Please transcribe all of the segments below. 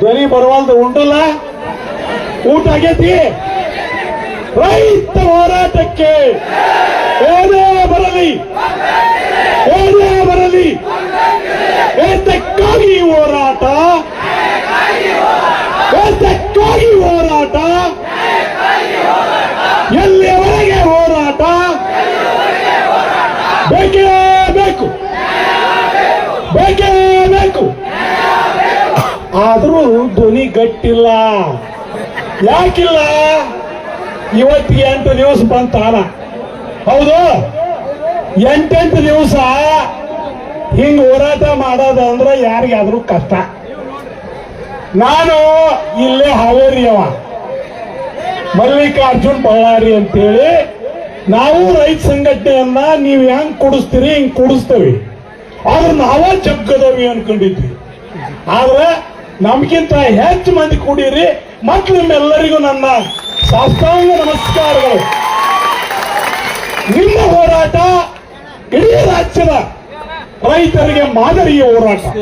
ಧ್ವನಿ ಬರವಲ್ದು ಉಂಡಲ್ಲ ಊಟ ಆಗೈತಿ? ರೈತ ಹೋರಾಟಕ್ಕೆ ಏನೇ ಬರಲಿ ಏನೇ ಬರಲಿ, ಏತಕ್ಕಾಗಿ ಹೋರಾಟ? ಏತಕ್ಕಾಗಿ ಹೋರಾಟ? ಎಲ್ಲಿಯವರೆಗೆ ಹೋರಾಟ? ಬೇಕೇ ಬೇಕು ಬೇಕೇ ಬೇಕು. ಆದ್ರೂ ಧ್ವನಿ ಗಟ್ಟಿಲ್ಲ. ಯಾಕಿಲ್ಲ? ಇವತ್ತಿಗೆ ಎಂಟು ದಿವಸ ಬಂತಾನ ಹೌದು? ಎಂಟೆಂಟು ದಿವಸ ಹಿಂಗ್ ಹೋರಾಟ ಮಾಡೋದು ಅಂದ್ರೆ ಯಾರಿಗಾದ್ರೂ ಕಷ್ಟ. ನಾನು ಇಲ್ಲೇ ಹಾವೇರಿಯವ ಮಲ್ಲಿಕಾರ್ಜುನ್ ಬಳ್ಳಾರಿ ಅಂತೇಳಿ ನಾವು ರೈತ ಸಂಘಟನೆಯನ್ನ ನೀವು ಹೆಂಗ್ ಕುಡಿಸ್ತೀರಿ ಹಿಂಗ್ ಕೊಡಿಸ್ತೇವೆ. ಆದ್ರೆ ನಾವ ಜಗ್ಗದವಿ ಅನ್ಕೊಂಡಿದ್ವಿ. ಆದ್ರೆ ನಮ್ಗಿಂತ ಹೆಚ್ಚು ಮಂದಿ ಕೂಡಿರಿ. ಮತ್ತು ನಿಮ್ಮೆಲ್ಲರಿಗೂ ನನ್ನ ಸಾಷ್ಟಾಂಗ ನಮಸ್ಕಾರಗಳು. ನಿಮ್ಮ ಹೋರಾಟ ಇಡೀ ರಾಜ್ಯದ ರೈತರಿಗೆ ಮಾದರಿಯ ಹೋರಾಟ.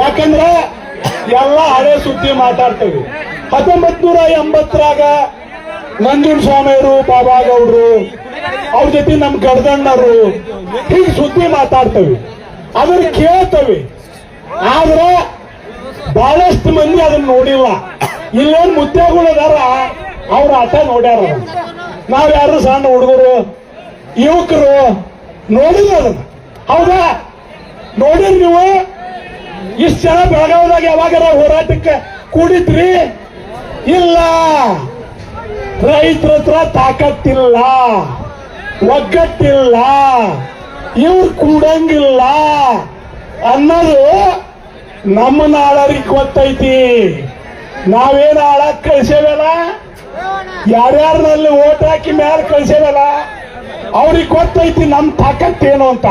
ಯಾಕಂದ್ರೆ ಎಲ್ಲ ಹಳೆ ಸುದ್ದಿ ಮಾತಾಡ್ತೇವೆ. ಹತ್ತೊಂಬತ್ ನೂರ ಎಂಬತ್ತರಾಗ ನಂಜುಂಡ ಸ್ವಾಮಿಯವರು, ಬಾಬಾ ಗೌಡ್ರು, ಅವ್ರ ಜೊತೆ ನಮ್ ಗಡದಣ್ಣರು ಹೀಗೆ ಸುದ್ದಿ ಮಾತಾಡ್ತೇವೆ. ಅದನ್ನ ಕೇಳ್ತೇವೆ. ಆದ್ರೆ ಬಹಳಷ್ಟು ಮಂದಿ ಅದನ್ನ ನೋಡಿಲ್ಲ. ಇಲ್ಲೇನ್ ಮುದ್ದೆಗಳು ಅದಾರ, ಅವ್ರ ಆಟ ನೋಡ್ಯಾರ. ನಾವ್ ಯಾರು ಸಣ್ಣ ಹುಡುಗರು, ಯುವಕರು ನೋಡಿಲ್ಲ ಅದನ್ನ. ಹೌದಾ? ನೋಡಿರಿ ನೀವು? ಇಷ್ಟು ಜನ ಬೆಳಗಾವದಾಗ ಯಾವಾಗಾರ ಹೋರಾಟಕ್ಕೆ ಕೂಡಿದ್ರಿ? ಇಲ್ಲ. ರೈತರ ಹತ್ರ ತಾಕತ್ತಿಲ್ಲ. ಒಗ್ಗಟ್ಟಿಲ್ಲ. ಇವ್ರು ಕೂಡಂಗಿಲ್ಲ ಅನ್ನೋದು ನಮ್ಮ ನಾಳರಿಗೆ ಗೊತ್ತೈತಿ. ನಾವೇನು ಆಳಕ್ ಕಳ್ಸೇವಲ್ಲ? ಯಾರ್ಯಾರಲ್ಲಿ ಓಟ್ ಹಾಕಿ ಮ್ಯಾಲ ಕಳ್ಸೇವಲ್ಲ? ಅವ್ರಿಗೆ ಗೊತ್ತೈತಿ ನಮ್ ತಾಕತ್ತೇನು ಅಂತ.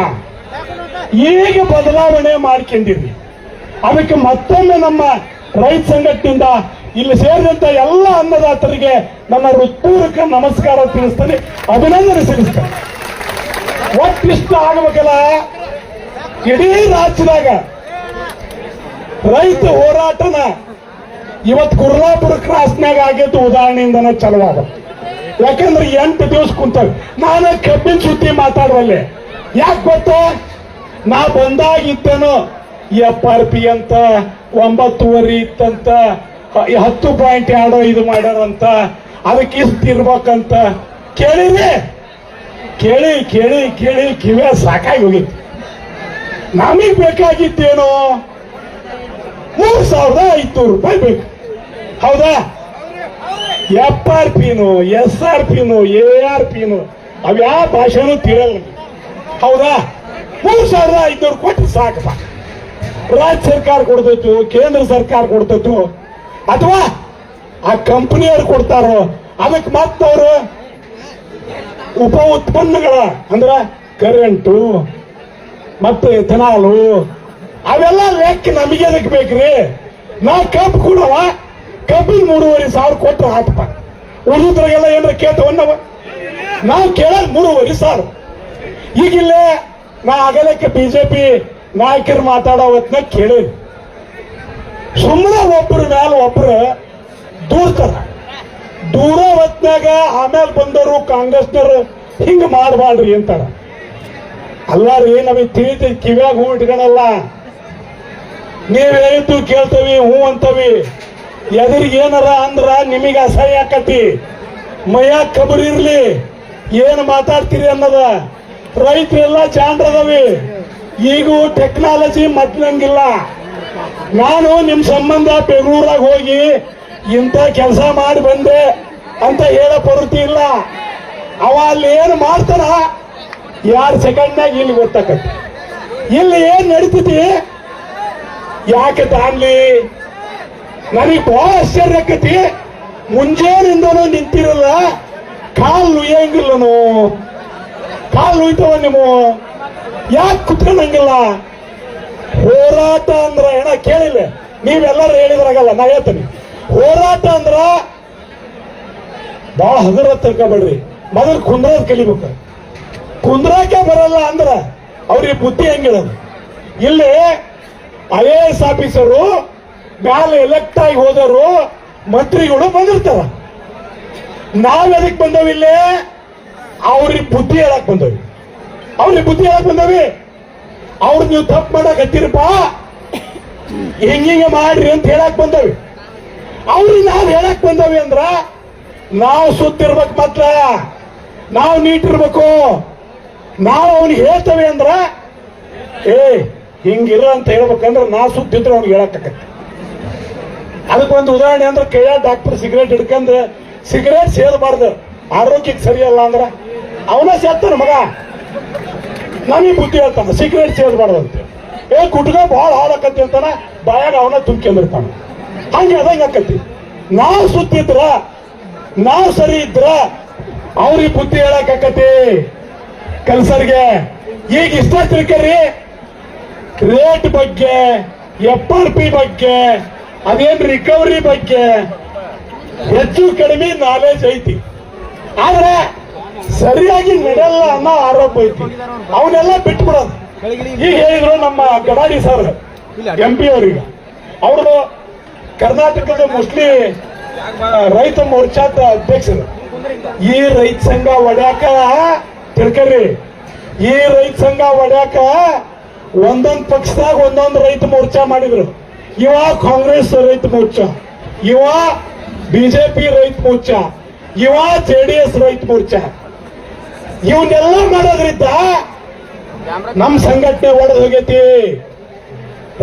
ಈಗ ಬದಲಾವಣೆ ಮಾಡ್ಕೊಂಡಿರಿ. ಅದಕ್ಕೆ ಮತ್ತೊಮ್ಮೆ ನಮ್ಮ ರೈತ ಸಂಘಟನೆಯಿಂದ ಇಲ್ಲಿ ಸೇರಿದಂತ ಎಲ್ಲ ಅನ್ನದಾತರಿಗೆ ನನ್ನ ಹೃತ್ಪೂರ್ವಕ ನಮಸ್ಕಾರ ತಿಳಿಸ್ತೇನೆ. ಅಭಿನಂದನೆ ಸಲ್ಲಿಸ್ತೇನೆ. ಒಟ್ಟಿಷ್ಟ ಆಗ್ಬೇಕಲ್ಲ? ಇಡೀ ರಾಜ್ಯದಾಗ ರೈತ ಹೋರಾಟನ ಇವತ್ ಕುರ್ಲಾಪುರ ಕ್ರಾಸ್ನಾಗ ಆಗಿದ್ದು ಉದಾಹರಣೆಯಿಂದನೇ ಚಲವಾದ ಯಾಕಂದ್ರೆ ಎಂಟು ದಿವಸ ಕುಂತವ್. ನಾನು ಕಬ್ಬಿನ ಸುದ್ದಿ ಮಾತಾಡ್ರಲ್ಲಿ ಯಾಕೆ ಗೊತ್ತಾ? ನಾ ಬಂದಾಗಿದ್ದೇನೋ ಎಫ್ ಆರ್ ಪಿ ಅಂತ, ಒಂಬತ್ತುವರೆ ಇತ್ತಂತ, ಹತ್ತು ಪಾಯಿಂಟ್ ಎರಡು ಇದು ಮಾಡ್ಯಾರಂತ, ಅದಕ್ಕೆ ಇಷ್ಟು ಇರ್ಬೇಕಂತ ಕೇಳಿರಿ. ಕೇಳಿ ಕೇಳಿ ಕೇಳಿ ಕಿವ್ಯ ಸಾಕಾಗಿ ಹೋಗಿತ್ತು. ನಮಗ್ ಬೇಕಾಗಿದ್ದೇನೋ ಮೂರ್ ಸಾವಿರದ ಐದ್ನೂರು ರೂಪಾಯಿ ಬೇಕು ಹೌದಾ? ಎಫ್ ಆರ್ ಪಿನು, ಎಸ್ ಆರ್ ಪಿನು, ಎ ಆರ್ ಪಿನು ಅವ್ಯಾವ ಭಾಷೆನೂ ತಿಳಿಯಲ್ಲ. ಹೌದಾ? ಮೂರ್ ಸಾವಿರದ ಐದ್ನೂರು ಕೊಟ್ಟು ಸಾಕಪ್ಪ ರಾಜ್ಯ ಸರ್ಕಾರ ಕೊಡ್ತೈತು, ಕೇಂದ್ರ ಸರ್ಕಾರ ಕೊಡ್ತೈತು, ಅಥವಾ ಆ ಕಂಪನಿಯವ್ರು ಕೊಡ್ತಾರೋ, ಅದಕ್ಕೆ ಮತ್ತವರು ಉಪ ಉತ್ಪನ್ನಗಳ, ಅಂದ್ರ ಕರೆಂಟು ಮತ್ತು ಎಥನಾಲು ಅವೆಲ್ಲ ಲೆಕ್ಕ ನಮಗೆ ಅದಕ್ಕೆ ಬೇಕ್ರಿ? ನಾ ಕಬ್ಬು ಕೊಡವ, ಕಬ್ಬಿನ ಮೂರುವರೆ ಸಾವಿರ ಕೊಟ್ಟರು ಆತಪ್ಪ. ಉಳಿದ್ರಾಗೆಲ್ಲ ಏನಾರ ಕೇಳ್ತವನ್ನವ ನಾವು ಕೇಳೋದು ಮೂರುವರೆ ಸಾವಿರ. ಈಗಿಲ್ಲೇ ನಾ ಆಗಲಕ್ಕೆ ಬಿಜೆಪಿ ನಾಯಕರು ಮಾತಾಡೋ ಹೊತ್ನಾಗ ಕೇಳಿ ಸುಮ್ಮನೆ ಒಬ್ಬರ ಮ್ಯಾಲ ಒಬ್ಬರು ದೂರ್ತಾರ ದೂರ ಹೊತ್ನಾಗ ಆಮೇಲೆ ಬಂದವರು ಕಾಂಗ್ರೆಸ್ನವರು ಹಿಂಗೆ ಮಾಡಬಾರ್ರಿ ಅಂತಾರ. ಅಲ್ಲ ರೀ ನಮಗೆ ತಿಳಿತೈತಿ ಕಿವ್ಯಾಗ ಹೂ ಇಟ್ಕೊಳಲ್ಲ ನೀವ್ ಹೇಳಿದ್ದು ಕೇಳ್ತೇವೆ, ಹೂ ಅಂತವಿ. ಎದುರಿಗೆ ಏನಾರ ಅಂದ್ರ ನಿಮಗೆ ಅಸಹ್ಯ ಆಕತಿ. ಮಯ ಕಬರಿರ್ಲಿ ಇರ್ಲಿ, ಏನ್ ಮಾತಾಡ್ತೀರಿ ಅನ್ನೋದ. ರೈತರೆಲ್ಲ ಚಾಂಡ್ರದವಿ. ಈಗೂ ಟೆಕ್ನಾಲಜಿ ಮತ್ನಂಗಿಲ್ಲ ನಾನು ನಿಮ್ಮ ಸಂಬಂಧ ಬೆಂಗಳೂರಾಗ ಹೋಗಿ ಇಂಥ ಕೆಲಸ ಮಾಡಿ ಬಂದೆ ಅಂತ ಹೇಳ ಪರಿಸ್ಥಿತಿ ಇಲ್ಲ. ಅವ ಅಲ್ಲಿ ಏನು ಮಾಡ್ತಾನ? ಯಾರು ಸೆಕೆಂಡ್ನಾಗ ಇಲ್ಲಿ ಗೊತ್ತಾಕತ್ತೆ. ಇಲ್ಲಿ ಏನು ನಡೀತೈತಿ? ಯಾಕೆ ತಾನ್ಲಿ ನನಗೆ ಬಹಳ ಆಶ್ಚರ್ಯ ಆಕತಿ. ಮುಂಜಾನಿಂದನೂ ನಿಂತಿರಲ್ಲ. ಕಾಲ್ ನುಯ್ಯಂಗಿಲ್ಲನು ಕಾಲ್ ನುಯ್ತವ ನೀವು ಯಾಕೆ ಕುತ್ಕೊಂಡಂಗಿಲ್ಲ? ಹೋರಾಟ ಅಂದ್ರ ಏನ ಕೇಳಿಲ್ಲ. ನೀವೆಲ್ಲರೂ ಹೇಳಿದ್ರಾಗಲ್ಲ, ನಾ ಹೇಳ್ತೀನಿ. ಹೋರಾಟ ಅಂದ್ರ ಬಹಳ ಹಗರ ತಿಳ್ಕೊಬೇಡ್ರಿ. ಮೊದಲು ಕುಂದ್ರೋದ್ ಕಲಿಬೇಕು. ಕುಂದ್ರಾಕೆ ಬರಲ್ಲ ಅಂದ್ರ ಅವ್ರಿಗೆ ಬುದ್ಧಿ ಹೆಂಗಿಡೋದು ಇಲ್ಲಿ ಐ ಎ ಎಸ್ ಆಫೀಸರು ಮೇಲೆ ಎಲೆಕ್ಟ್ ಆಗಿ ಹೋದವರು, ಮಂತ್ರಿಗಳು ಬಂದಿರ್ತಾರ. ನಾವ್ ಎದಕ್ ಬಂದವಿಲ್ಲೇ ಅವ್ರಿಗೆ ಬುದ್ಧಿ ಹೇಳಕ್ ಬಂದವಿ. ಅವ್ರಿಗೆ ಬುದ್ಧಿ ಹೇಳಕ್ ಬಂದವಿ. ಅವ್ರ ನೀವು ತಪ್ಪು ಮಾಡಕ್ ಹತ್ತಿರಪ್ಪ. ಹಿಂಗೆ ಮಾಡ್ರಿ ಅಂತ ಹೇಳಕ್ ಬಂದವಿ. ಅವ್ರಿಗೆ ನಾವು ಹೇಳಕ್ ಬಂದವಿ ಅಂದ್ರ, ನಾವು ಸುತ್ತಿರ್ಬೇಕು ಮಾತ್ರ ನಾವು ನೀಟಿರ್ಬೇಕು ನಾವು ಅವ್ನಿಗೆ ಹೇಳ್ತೇವೆ ಅಂದ್ರ, ಏ ಹಿಂಗಿರ ಅಂತ ಹೇಳ್ಬೇಕಂದ್ರೆ ನಾ ಸುತ್ತಿದ್ರೆ ಅವ್ನಿಗೆ ಹೇಳಕ್ಕಾಗತ್ತೆ ಅದಕ್ಕೊಂದು ಉದಾಹರಣೆ ಅಂದ್ರೆ ಕೈಯಾಗ ಡಾಕ್ಟರ್ ಸಿಗರೇಟ್ ಹಿಡ್ಕಂದ್ರೆ ಸಿಗರೇಟ್ ಸೇದಬಾರ್ದು ಆರೋಗ್ಯಕ್ಕೆ ಸರಿಯಲ್ಲ ಅಂದ್ರೆ ಅವನ ಸೇರ್ತಾನ ಮಗ. ನಮಗೆ ಬುದ್ಧಿ ಹೇಳ್ತಾನ ಸಿಗರೇಟ್ ಅಂತ ಏ ಕುಟ್ಗ ಭಾಳ ಹಾಳಾಕತ್ತಿ ಅಂತಾನ, ಬಾಯಾಗ ಅವನ ತುಂಬಿಕೊಂಡಿರ್ತಾನ ಹಂಗೆ ಅದಂಗ ಆಕತಿ ನಾವು ಸುತ್ತಿದ್ರ ನಾವು ಸರಿ ಇದ್ರ, ಅವ್ರಿಗೆ ಬುದ್ಧಿ ಹೇಳಕ್ ಆಕತಿ ಕೆಲ್ಸರಿಗೆ, ಈಗ ಇಷ್ಟ ತಿಳ್ಕರಿ ರೇಟ್ ಬಗ್ಗೆ ಎಫ್ ಆರ್ ಪಿ ಬಗ್ಗೆ, ಅದೇನ್ ರಿಕವರಿ ಬಗ್ಗೆ ಹೆಚ್ಚು ಕಡಿಮೆ ನಾಲೆಜ್ ಐತಿ. ಆದ್ರೆ ಸರಿಯಾಗಿ ನಡೆಯಲ್ಲ ಅನ್ನೋ ಆರೋಪ ಐತಿ. ಅವನ್ನೆಲ್ಲ ಬಿಟ್ಬಿಡೋದು. ಈಗ ಹೇಳಿದ್ರು ನಮ್ಮ ಗಡಾಡಿ ಸರ್ ಎಂ ಪಿ ಅವ್ರಿಗೆ. ಅವರು ಕರ್ನಾಟಕದ ಮೋಸ್ಟ್ಲಿ ರೈತ ಮೋರ್ಚಾದ ಅಧ್ಯಕ್ಷರು. ಈ ರೈತ ಸಂಘ ಒಡ್ಯಾಕ ತಿಳ್ಕರಿ. ಈ ರೈತ ಸಂಘ ಒಡ್ಯಾಕ ಒಂದೊಂದ್ ಪಕ್ಷದಾಗ ಒಂದೊಂದು ರೈತ ಮೋರ್ಚಾ ಮಾಡಿದ್ರು. ಇವ ಕಾಂಗ್ರೆಸ್ ರೈತ ಮೋರ್ಚಾ ಇವ ಬಿಜೆಪಿ ರೈತ ಮೋರ್ಚಾ ಇವ ಎಸ್ ರೈತ ಮೋರ್ಚಾ. ಇವನ್ನೆಲ್ಲ ಮಾಡೋದ್ರಿಂದ ನಮ್ ಸಂಘಟನೆ ಒಡೆದು ಹೋಗೈತಿ.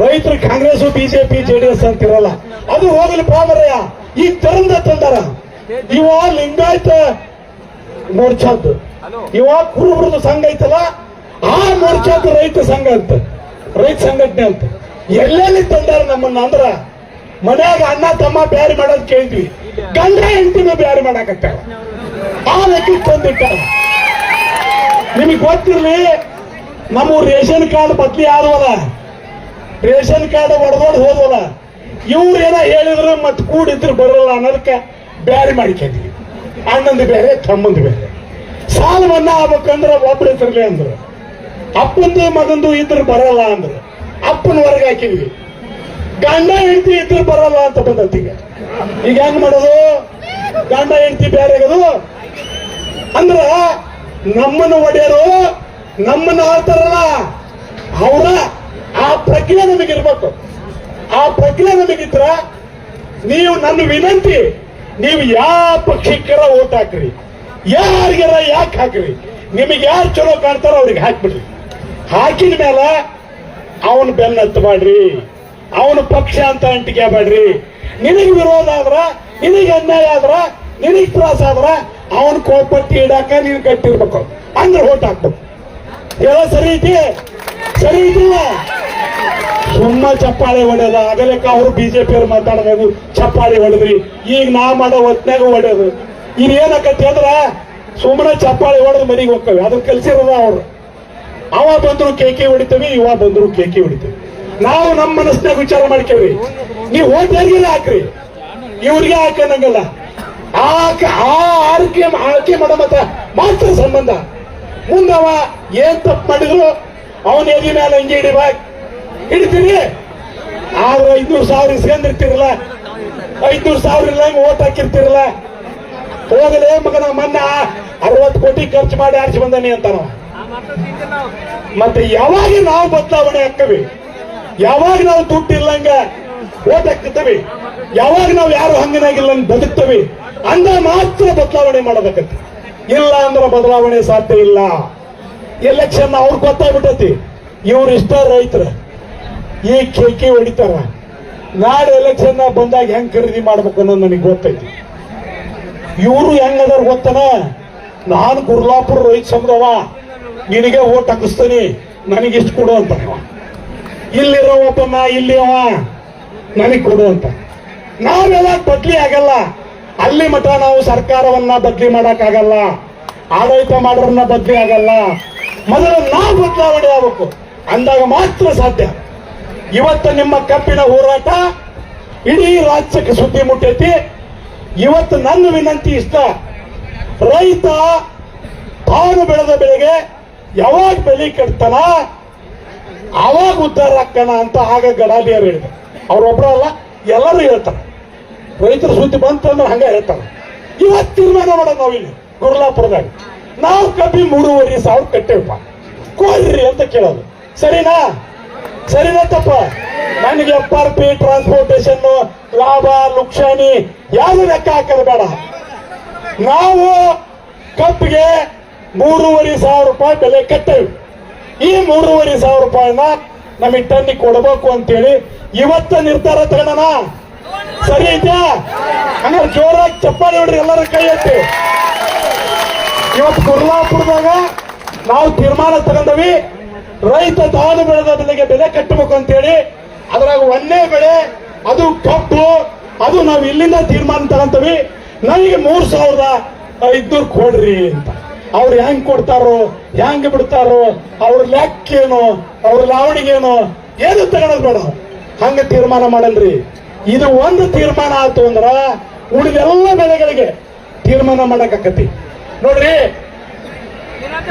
ರೈತರು ಕಾಂಗ್ರೆಸ್ ಬಿಜೆಪಿ ಎಸ್ ಅಂತಿರಲ್ಲ. ಅದು ಹೋಗಲಿ ಪಾಮರಯ್ಯ ಈ ತರಂದ ತಂದಾರ. ಇವ ಲಿಂಗಾಯತ ಮೋರ್ಚಾದ್ದು. ಇವ ಕುರುಬ್ರದ್ದು ಸಂಘ ಐತಲ್ಲ ಆ ಮೋರ್ಚಾದ ರೈತ ಸಂಘ ಅಂತ, ರೈತ ಸಂಘಟನೆ ಅಂತ. ಎಲ್ಲೆಲ್ಲಿ ತಂದಾರ ನಮ್ಮನ್ನ ಅಂದ್ರ, ಮನ್ಯಾಗ ಅಣ್ಣ ತಮ್ಮ ಬ್ಯಾರಿ ಮಾಡೋದ್ ಕೇಳಿದ್ವಿ. ಗಂಡ ಹೆಂಡತಿನ ಬ್ಯಾರಿ ಮಾಡಾಕತ್ತಾರ. ಆ ಲೆಕ್ಕಕ್ಕೆ ತಂದಿಟ್ಟಾರ. ನಿಮಗೆ ಗೊತ್ತಿರ್ಲಿ ನಮ್ಮ ರೇಷನ್ ಕಾರ್ಡ್ ಬದ್ಲಿ ಆದವಲ್ಲ, ರೇಷನ್ ಕಾರ್ಡ್ ಹೊಡೆದೋಡ್ ಹೋದವಲ್ಲ, ಇವ್ರು ಏನೋ ಹೇಳಿದ್ರು ಮತ್ ಕೂಡಿದ್ರು ಬರೋಲ್ಲ ಅನ್ನೋದಕ್ಕೆ ಬ್ಯಾರಿ ಮಾಡ್ಕೊಂಡಿವಿ ಅಣ್ಣಂದು ಬೇರೆ ತಮ್ಮಂದು ಬೇರೆ ಸಾಲವನ್ನ ಆಗ್ಬೇಕಂದ್ರೆ ಒಬ್ರು ಇದ್ರಲ್ಲಿ ಅಂದ್ರು. ಅಪ್ಪಂದು ಮಗಂದು ಇದ್ರ ಬರಲ್ಲ ಅಂದ್ರೆ ಅಪ್ಪನ ಹೊರಗೆ ಹಾಕಿದ್ವಿ. ಗಂಡ ಹೆಂಡತಿ ಇದ್ರ ಬರಲ್ಲ ಅಂತ ಬಂದೈತಿ ಈಗ. ಹೆಂಗ್ ಮಾಡೋದು? ಗಂಡ ಹೆಂಡತಿ ಬೇರೆ ಆಗದು. ಅಂದ್ರ ನಮ್ಮನ್ನ ಒಡೆಯರು, ನಮ್ಮನ್ನ ಆಡ್ತಾರಲ್ಲ ಅವರ ಆ ಪ್ರಜ್ಞೆ ನಮಗಿರ್ಬೇಕು. ಆ ಪ್ರಜ್ಞೆ ನಮಗಿದ್ರ ನೀವು ನನ್ನ ವಿನಂತಿ, ನೀವು ಯಾವ ಪಕ್ಷಕ್ಕರ ಓಟ್ ಹಾಕ್ರಿ? ಯಾರಿಗಾರ ಯಾಕೆ ಹಾಕ್ರಿ? ನಿಮಗೆ ಯಾರು ಚಲೋ ಕಾಣ್ತಾರೋ ಅವ್ರಿಗೆ ಹಾಕ್ಬಿಡ್ರಿ. ಹಾಕಿದ ಮೇಲೆ ಅವನ ಬೆನ್ನ ಹತ್ತು ಮಾಡ್ರಿ ಅವನ ಪಕ್ಷ ಅಂತ ಅಂಟಿಕೆ ಮಾಡ್ರಿ ನಿನಗೆ ವಿರೋಧ ಆದ್ರ, ನಿನಗೆ ಅನ್ಯಾಯ ಆದ್ರ, ನಿನಗೆ ತ್ರಾಸ ಆದ್ರ ಅವನ ಕೋಪಟ್ಟಿ ಇಡಾಕ ನೀನು ಕಟ್ಟಿರ್ಬೇಕು ಅಂದ್ರೆ ಓಟ್ ಹಾಕ್ಬೇಕು. ಎಲ್ಲ ಸರಿ ಐತಿ? ಸರಿ ಐತಿಲ್ಲ? ಸುಮ್ಮ ಚಪ್ಪಾಳೆ ಹೊಡೆಯೋದು. ಆಗಲಕ್ಕ ಅವರು ಬಿಜೆಪಿ ಅವ್ರು ಮಾತಾಡಬೇಕು ಚಪ್ಪಾಳೆ ಹೊಡೆದ್ರಿ. ಈಗ ನಾ ಮಾಡೋ ಹೊತ್ನಾಗ ಹೊಡೆಯೋದು. ಏನಾಕತಿ ಅಂದ್ರ ಸುಮ್ಮನೆ ಚಪ್ಪಾಳೆ ಹೊಡೆದು ಮನೆಗೆ ಹೋಗ್ತವೆ. ಅದ್ರ ಕಲ್ಸಿರೋದ ಅವ್ರು. ಅವ ಬಂದ್ರು ಕೇಕೆ ಹೊಡಿತೇವೆ, ಇವ ಬಂದ್ರು ಕೇಕೆ ಹೊಡಿತೇವೆ. ನಾವು ನಮ್ಮ ಮನಸ್ಸಿನಾಗ ವಿಚಾರ ಮಾಡ್ಕೇವಿ ನೀವು ಓಟ್ ಹಾಕ್ರಿ. ಇವ್ರಿಗೆ ಹಾಕನಂಗಲ್ಲ ಆ ಆ ಆರ್ಕೆ ಆಳ್ಕೆ ಮಾಡೋ ಮತ್ತ ಮಾತ್ರ ಸಂಬಂಧ. ಮುಂದವ ಏನ್ ತಪ್ಪು ಮಾಡಿದ್ರು, ಅವನ ಎದಿ ಮೇಲೆ ಹಂಗೆ ಹಿಡಿಬೇಕು. ಹಿಡಿತೀರಿ? ಆದ್ರೆ ಐದ್ನೂರು ಸಾವಿರ ಇಸ್ಕೊಂಡಿರ್ತಿರಲ್ಲ ಐದ್ನೂರು ಸಾವಿರ ಇಲ್ಲ ಓಟ್ ಹಾಕಿರ್ತಿರಲ್ಲ? ಹೋಗಲೇ ಮಗನ ಮನ್ನ ಅರವತ್ತು ಕೋಟಿ ಖರ್ಚು ಮಾಡಿ ಆರಿಸಿ ಬಂದಾನೆ ಅಂತಾನ ಮತ್ತೆ ಯಾವಾಗ ನಾವು ಬದಲಾವಣೆ ಹಾಕವಿ ಯಾವಾಗ ನಾವು ದುಡ್ಡು ಇಲ್ಲಂಗ ಓಟ್ ಯಾವಾಗ ನಾವು ಯಾರು ಹಂಗನಾಗಿಲ್ಲ ಬದುಕ್ತೇವೆ? ಅಂದ ಮಾತ್ರ ಬದಲಾವಣೆ ಮಾಡಬೇಕಂತ ಇಲ್ಲ ಅಂದ್ರೆ ಬದಲಾವಣೆ ಸಾಧ್ಯ ಇಲ್ಲ. ಎಲೆಕ್ಷನ್ ಅವ್ರಿಗೆ ಗೊತ್ತಾಗ್ಬಿಟ್ಟತಿ. ಇವ್ರು ಇಷ್ಟ ರೈತರ. ಈ ಕೇಕಿ ಹೊಡಿತಾರ. ನಾಳೆ ಎಲೆಕ್ಷನ್ ಬಂದಾಗ ಹೆಂಗ್ ಖರೀದಿ ಮಾಡ್ಬೇಕು ಅನ್ನೋದು ನನಗೆ ಗೊತ್ತೈತಿ. ಇವರು ಹೆಂಗದಾರ ಗೊತ್ತನ? ನಾನು ಗುರ್ಲಾಪುರ ರೈತ ಸಮುದಾವ ನಿನಗೆ ಓಟ್ ಹಾಕಿಸ್ತೀನಿ, ನನಗೆ ಇಷ್ಟು ಕೊಡು ಅಂತ. ಇಲ್ಲಿರೋ ಒಬ್ಬನ ಇಲ್ಲಿ ಅವ, ನನಗೆ ಕೊಡು ಅಂತ. ನಾವೆಲ್ಲ ಬದ್ಲಿ ಆಗಲ್ಲ. ಅಲ್ಲಿ ಮಠ ನಾವು ಸರ್ಕಾರವನ್ನ ಬದ್ಲಿ ಮಾಡೋಕ್ಕಾಗಲ್ಲ. ಆಡಳಿತ ಮಾಡೋರನ್ನ ಬದ್ಲಿ ಆಗಲ್ಲ. ಮೊದಲು ನಾವು ಬದಲಾವಣೆ ಆಗಬೇಕು. ಅಂದಾಗ ಮಾತ್ರ ಸಾಧ್ಯ. ಇವತ್ತು ನಿಮ್ಮ ಕಬ್ಬಿನ ಹೋರಾಟ ಇಡೀ ರಾಜ್ಯಕ್ಕೆ ಸುದ್ದಿ ಮುಟ್ಟೈತಿ. ಇವತ್ತು ನನ್ನ ವಿನಂತಿ ಇಷ್ಟ. ರೈತ, ತಾನು ಬೆಳೆದ ಬೆಳೆಗೆ ಯಾವಾಗ ಬೆಲೆ ಕಟ್ತಾನ? ಅವಾಗ ಉದ್ಧಾರ ಆಗ್ತಾನ ಅಂತ ಆಗ ಗಡಾಲಿಯರು ಹೇಳಿದ್ರು ಅವ್ರೊಬ್ರಲ್ಲ ಎಲ್ಲರೂ ಹೇಳ್ತಾರೆ. ರೈತರ ಸುದ್ದಿ ಬಂತಂದ್ರೆ ಹಂಗ ಹೇಳ್ತಾರೆ. ಇವತ್ತು ತೀರ್ಮಾನ ಮಾಡೋದು ನಾವಿಲ್ಲಿ ಗುರುಲಾಪುರದಾಗ ನಾವು ಕಬ್ಬಿ ಮೂರುವರೆ ಸಾವಿರ ಕಟ್ಟೇವಪ್ಪ. ಕೊಡ್ರಿ ಅಂತ ಕೇಳೋದು. ಸರಿನಾ? ಸರಿನಾ ತಪ್ಪ? ನನಗೆ ಎಫ್ ಆರ್ ಪಿ ಟ್ರಾನ್ಸ್ಪೋರ್ಟೇಶನ್ ಲಾಭ ಲುಕ್ಷಾನಿ ಯಾರು ಲೆಕ್ಕ ಹಾಕೋದು ಬೇಡ. ನಾವು ಕಬ್ಬಿಗೆ ಮೂರುವರೆ ಸಾವಿರ ರೂಪಾಯಿ ಬೆಲೆ ಕಟ್ಟೇವೆ. ಈ ಮೂರುವರೆ ಸಾವಿರ ರೂಪಾಯಿನ ನಮಗೆ ಟನ್ನಿಗೆ ಕೊಡಬೇಕು ಅಂತೇಳಿ ಇವತ್ತ ನಿರ್ಧಾರ ತಗೋಣ ಸರಿ ಐತ್ಯಾ? ಹಂಗಾರೆ ಜೋರಾಗಿ ಚಪ್ಪಾಳಿ ನೋಡ್ರಿ ಎಲ್ಲರ ಕೈ ಎತ್ತಿ. ಇವತ್ತು ಕುರ್ಲಾಪುರದಾಗ ನಾವು ತೀರ್ಮಾನ ತಗೊಂಡವಿ, ರೈತ ತಾನು ಬೆಳೆದ ಬೆಲೆಗೆ ಬೆಲೆ ಕಟ್ಟಬೇಕು ಅಂತೇಳಿ. ಅದ್ರಾಗ ಒಂದೇ ಬೆಳೆ, ಅದು ಕಪ್ಪು ಅದು ನಾವು ಇಲ್ಲಿಂದ ತೀರ್ಮಾನ ತಗೊಂತೀವಿ. ನನಗೆ ಮೂರು ಸಾವಿರದ ಐದ್ನೂರು ಕೊಡ್ರಿ ಅಂತ. ಅವ್ರು ಹೆಂಗ್ ಕೊಡ್ತಾರೋ, ಹೆಂಗ್ ಬಿಡ್ತಾರೋ, ಅವ್ರ ಲೆಕ್ಕೇನು, ಅವ್ರ ಲಾವಣಿಗೇನು, ಏನು ತಗೊಳೋದು ಬೇಡ. ಹಂಗ ತೀರ್ಮಾನ ಮಾಡಲ್ರಿ. ಇದು ಒಂದು ತೀರ್ಮಾನ ಆಯ್ತು ಅಂದ್ರ ಉಳಿದೆಲ್ಲ ಬೆಳೆಗಳಿಗೆ ತೀರ್ಮಾನ ಮಾಡಕ್ಕಾಕತಿ ನೋಡ್ರಿ,